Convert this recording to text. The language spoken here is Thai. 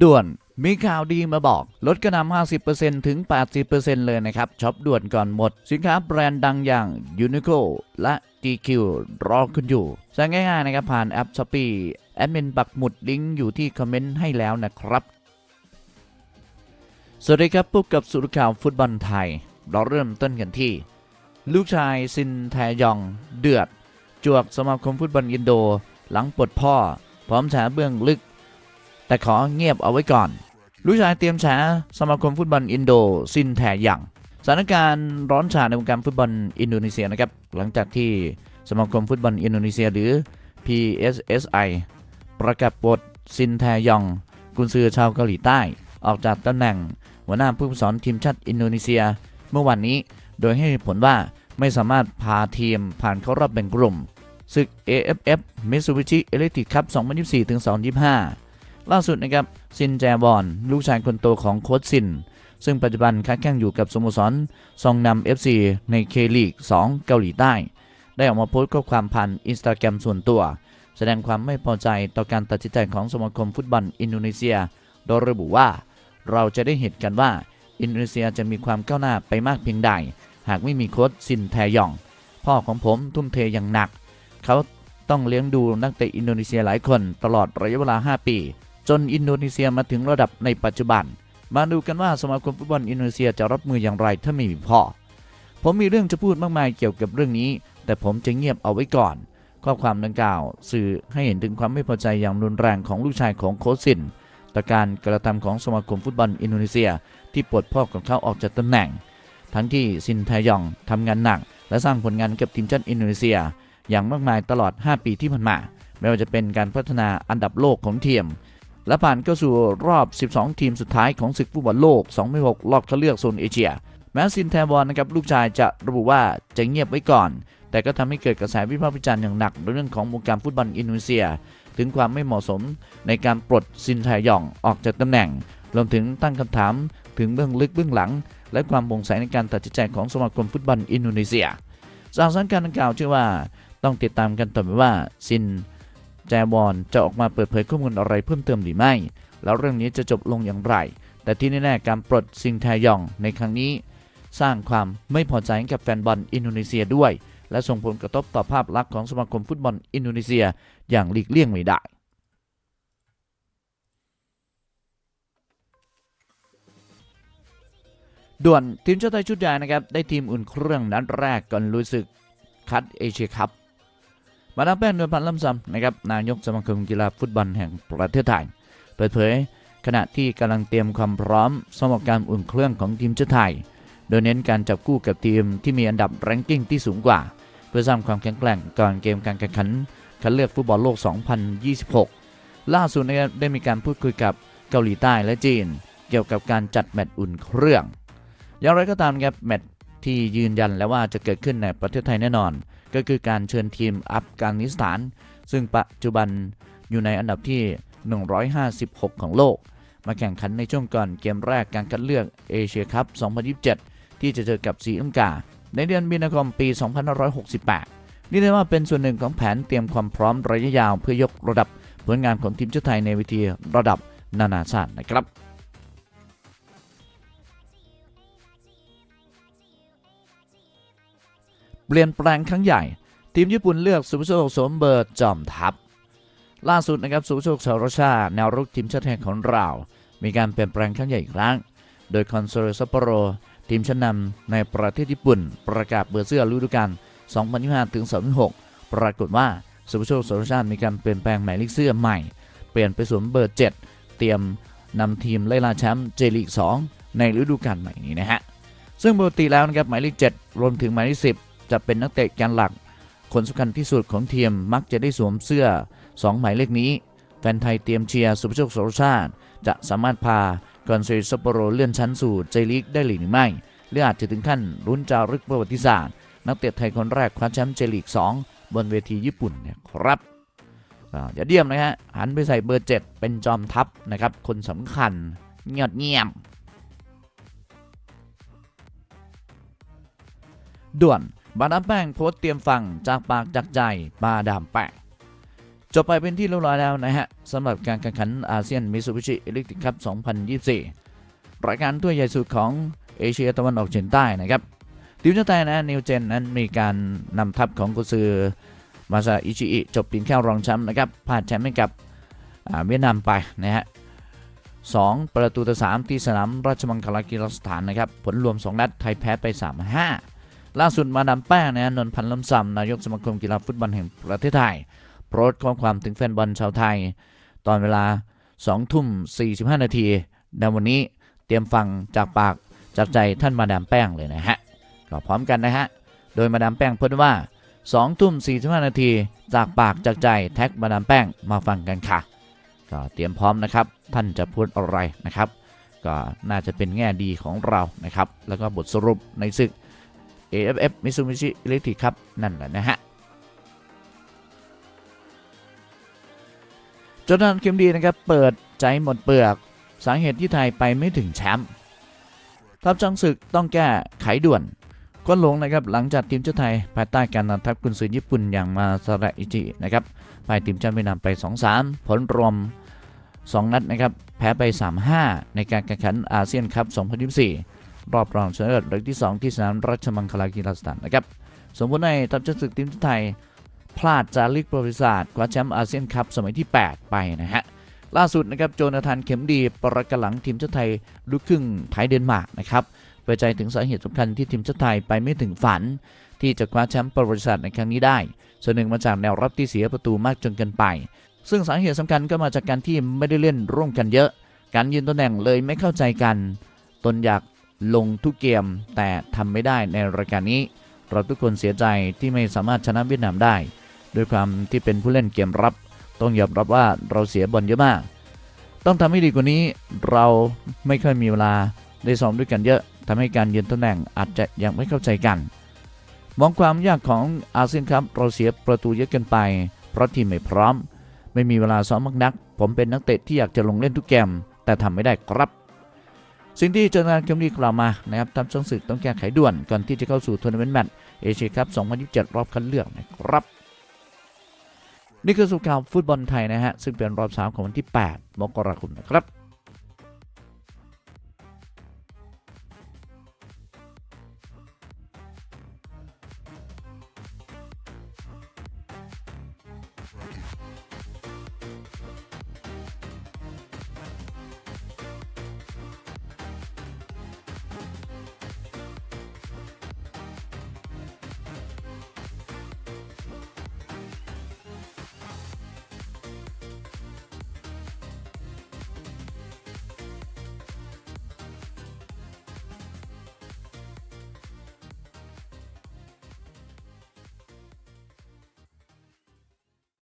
ด่วนมีข่าวดีมาบอก ลดกระนำ 50%ถึง 80%เลยนะครับช็อปด่วนก่อนหมด สินค้าแบรนด์ดังอย่าง Uniqlo และ GQ รอคุณอยู่ สั่งง่ายๆนะครับผ่านแอป Shopee แอดมินปักหมุดลิงก์อยู่ที่คอมเมนต์ให้แล้วนะครับ สวัสดีครับพบกับสุรข่าวฟุตบอลไทย เราเริ่มต้นกันที่ ลูกชายซินแทยอง เดือด จวกสมาคมฟุตบอลอินโด หลังปลดพ่อ พร้อมแฉเบื้องลึก แต่ขอเงียบเอาไว้ก่อน ลูกชายเตรียมแฉสมาคมฟุตบอลอินโดซินแทยังสถานการณ์ร้อนฉาในวงการฟุตบอลอินโดนีเซียนะครับหลังจากที่สมาคมฟุตบอลอินโดนีเซียหรือ PSSI ประกาศปลดซินแทยอง กุนซือชาวเกาหลีใต้ ออกจากตำแหน่ง หัวหน้าผู้ฝึกสอนทีมชาติอินโดนีเซีย เมื่อวันนี้โดยให้ผลว่าไม่สามารถพาทีมผ่านเข้ารอบแบ่งกลุ่ม ศึก AFF Mitsubishi Electric Cup 2024-2025 ล่าสุดนะครับซินแจบอน ลูกชายคนโตของโค้ชซิน ซึ่งปัจจุบันค้าแข่งอยู่กับสโมสรซองนำ FC ในเคลีก 2 เกาหลีใต้ ได้ออกมาโพสต์ข้อความผ่านอินสตาแกรมส่วนตัว แสดงความไม่พอใจต่อการตัดสินใจของสมาคมฟุตบอลอินโดนีเซีย โดยระบุว่า เราจะได้เห็นกันว่าอินโดนีเซียจะมีความก้าวหน้าไปมากเพียงใด หากไม่มีโค้ชซินแทยอง พ่อของผมทุ่มเทอย่างหนัก เขาต้องเลี้ยงดูนักเตะอินโดนีเซียหลายคนตลอดระยะเวลา 5 ปี จนอินโดนีเซียมาถึงระดับในปัจจุบัน มาดูกันว่าสมาคมฟุตบอลอินโดนีเซียจะรับมืออย่างไรถ้าไม่มีพ่อ ผมมีเรื่องจะพูดมากมายเกี่ยวกับเรื่องนี้ แต่ผมจะเงียบเอาไว้ก่อน ข้อความดังกล่าว สื่อให้เห็นถึงความไม่พอใจอย่างรุนแรงของลูกชายของโค้ชซินต่อการกระทำของสมาคมฟุตบอลอินโดนีเซีย ที่ปลดพ่อของเขาออกจากตำแหน่ง ทั้งที่ซินแทยองทำงานหนัก และสร้างผลงานกับทีมชาติอินโดนีเซีย อย่างมากมายตลอด 5 ปีที่ผ่านมา ไม่ว่าจะเป็นการพัฒนาอันดับโลกของทีม และผ่านเข้าสู่รอบ 12 ทีมสุดท้ายของศึกฟุตบอลโลก 2006 รอบคัดเลือกโซนเอเชีย แม้ซินแทบอลนะครับลูกชายจะระบุว่าจะเงียบไว้ก่อน แต่ก็ทำให้เกิดกระแสวิพากษ์วิจารณ์อย่างหนักในเรื่องของวงการฟุตบอลอินโดนีเซีย ถึงความไม่เหมาะสมในการปลดซินแทยองออกจากตำแหน่ง รวมถึงตั้งคำถามถึงเบื้องลึกเบื้องหลัง และความโปร่งใสในการตัดสินใจของสมาคมฟุตบอลอินโดนีเซียจากสถานการณ์ดังกล่าวเชื่อว่าต้องติดตามกันต่อไปว่าซิน แจบอนจะออกมาเปิดเผยข้อมูลอะไรเพิ่มเติมหรือไม่ แล้วเรื่องนี้จะจบลงอย่างไร แต่ที่แน่ๆการปลดซิงแทยองในครั้งนี้ สร้างความไม่พอใจให้กับแฟนบอลอินโดนีเซียด้วย และส่งผลกระทบต่อภาพลักษณ์ของสมาคมฟุตบอลอินโดนีเซียอย่างหลีกเลี่ยงไม่ได้ด่วนทีมชาติไทยชุดใหญ่นะครับได้ทีมอุ่นเครื่องนัดแรกก่อนลุยศึกคัดเอเชียคัพ มาดามแป้งนวลพันธ์ล่ำซำนะครับนายกสมาคมกีฬาฟุตบอลแห่งประเทศไทย เปิดเผย ขณะที่กำลังเตรียมความพร้อมสำหรับการอุ่นเครื่องของทีมชาติไทย โดยเน้นการจับคู่กับทีมที่มีอันดับแรงกิ้งที่สูงกว่า เพื่อสร้างความแข็งแกร่งก่อนเกมการแข่งขันคัดเลือกฟุตบอลโลก 2026 ล่าสุดนะครับได้มีการพูดคุยกับเกาหลีใต้และจีน เกี่ยวกับการจัดแมตช์อุ่นเครื่อง อย่างไรก็ตามครับแมตช์ ที่ยืนยันแล้วว่าจะเกิดขึ้นในประเทศไทยแน่นอน ก็คือการเชิญทีมอัฟกานิสถาน ซึ่งปัจจุบันอยู่ในอันดับที่ 156 ของโลก มาแข่งขันในช่วงก่อนเกมแรกการคัดเลือกเอเชียคัพ 2027 ที่จะเจอกับสีลังกา ในเดือนมีนาคมปี 2568 นี่เรียกว่าเป็นส่วนหนึ่งของแผนเตรียมความพร้อมระยะยาวเพื่อยกระดับผลงานของทีมชาติไทยในเวทีระดับนานาชาตินะครับ ปลี่ยนแปลงครั้งใหญ่ ทีมญี่ปุ่นเลือกสุภโชคสมเบิร์จอมทัพ ล่าสุดนะครับสุภโชคสารชาแนวรุกทีมชาติไทยของเรา มีการเปลี่ยนแปลงครั้งใหญ่อีกครั้ง โดยคอนโซลซัปโปโร ทีมชั้นนำในประเทศญี่ปุ่น ประกาศเบอร์เสื้อฤดูกาล2025ถึง2026ปรากฏว่าสุภโชคสารชาติมีการเปลี่ยนแปลงหมายเลขเสื้อใหม่ เปลี่ยนไปสวมเบอร์ 7 เตรียมนำทีมไล่ล่าแชมป์เจลีก2ในฤดูกาลใหม่นี้นะฮะซึ่งปกติแล้วนะครับหมายเลข7รวมถึงหมายเลข10 จะเป็นนักเตะแกนหลัก คนสำคัญที่สุดของทีมมักจะได้สวมเสื้อ 2 หมายเลขนี้ แฟนไทยเตรียมเชียร์สุภโชคสรชาติ จะสามารถพากอนเซซัปโปโรเลื่อนชั้นสู่เจลีกได้หรือไม่ หรืออาจจะถึงขั้นลุ้นจารึกประวัติศาสตร์ นักเตะไทยคนแรกคว้าแชมป์เจลีก 2 บนเวทีญี่ปุ่นนะครับอ่าอย่าเดียมนะฮะหันไปใส่เบอร์ 7 เป็นจอมทัพนะครับ คนสำคัญเงียบเงียบด่วน บาดามแป้งโพสต์เตรียมฟังจากปากจากใจบาดามแป้งจบไปเป็นที่เรียบร้อยแล้วนะฮะสำหรับการแข่งขันอาเซียนมิซูบิชิเอล็กทริกคัพ2024 รายการถ้วยใหญ่สุดของเอเชียตะวันออกเฉียงใต้นะครับทีมชาติไทยนะนิวเจนนั้นมีการนำทัพของกุซือมาซาอิชิอิจบเปีนแค่รองแชมป์นะครับพลาดแชมป์ให้กับเวียดนามไปนะฮะสองประตูต่อสามที่สนามราชมังคลากีฬาสถานนะครับ ผลรวม 2 นัดไทยแพ้ไป 3-5 ล่าสุดมาดามแป้งนะนนพันธ์ลำซำนายกสมาคมกีฬาฟุตบอลแห่งประเทศไทยโพสต์ข้อความถึงแฟนบอลชาวไทย ตอนเวลา2ทุ่ม 45 นาทีในวันนี้เตรียมฟังจากปากจากใจท่านมาดามแป้งเลยนะฮะก็พร้อมกันนะฮะ โดยมาดามแป้งพูดว่า2ทุ่ม 45 นาทีจากปากจากใจแท็กมาดามแป้งมาฟังกันค่ะ ก็เตรียมพร้อมนะครับ ท่านจะพูดอะไรนะครับ ก็น่าจะเป็นแง่ดีของเรานะครับ แล้วก็บทสรุปในศึก AFF Mitsubishi Electric ครับ นั่นแหละนะฮะจอร์แดนเคมดีนะครับ เปิดใจหมดเปลือก สาเหตุที่ไทยไปไม่ถึงแชมป์ทัพจังศึกต้องแก้ไขด่วนก้นหลงนะครับหลังจากทีมชาติไทย ภายใต้การนำทัพกุนซือญี่ปุ่นอย่างมาซาระอิจินะครับไปทีมชาติเวียดนามไป 2-3 ผลรวม 2 นัดนะครับ แพ้ไป 3-5 ในการแข่งขันอาเซียนคัพ2024 รอบรองชนะเลิศเล็กที่ 2 ที่สนามราชมังคลากีฬาสถานนะครับสมมติในทัพจังศึกทีมชาติไทย พลาดจารึกประวัติศาสตร์คว้าแชมป์อาเซียนคัพสมัยที่ 8 ไปนะฮะล่าสุดนะครับโจนาธานเข็มดีประกันหลังทีมชาติไทยลูกครึ่งไทยเดนมาร์กนะครับเปิดใจถึงสาเหตุสำคัญที่ทีมชาติไทยไปไม่ถึงฝัน ที่จะคว้าแชมป์ประวัติศาสตร์ในครั้งนี้ได้ ส่วนหนึ่งมาจากแนวรับที่เสียประตูมากจนเกินไป ซึ่งสาเหตุสำคัญก็มาจากการที่ไม่ได้เล่นร่วมกันเยอะ การยืนตำแหน่งเลยไม่เข้าใจกัน ตนอยาก ลงทุกเกมแต่ทำไม่ได้ในรายการนี้ เราทุกคนเสียใจที่ไม่สามารถชนะเวียดนามได้ ด้วยความที่เป็นผู้เล่นเกมรับ ต้องยอมรับว่าเราเสียบอลเยอะมาก ต้องทำให้ดีกว่านี้เราไม่ค่อยมีเวลาได้ซ้อมด้วยกันเยอะทำให้การยืนตำแหน่งอาจจะยังไม่เข้าใจกัน มองความยากของอาเซียนครับ เราเสียประตูเยอะเกินไป เพราะทีมไม่พร้อม ไม่มีเวลาซ้อมมากนัก ผมเป็นนักเตะที่อยากจะลงเล่นทุกเกมแต่ทำไม่ได้ครับ สิ่งที่เจอนาเคมดีกล่าวมานะครับทำช่องศึกต้องแก้ไขด่วนก่อนที่จะเข้าสู่ทัวร์นาเมนต์แมตช์เอเชียคัพ 2027 รอบคัดเลือกนะครับนี่คือสุขข่าวฟุตบอลไทยนะฮะ ซึ่งเป็นรอบสามของวันที่ 8 มกราคมนะครับ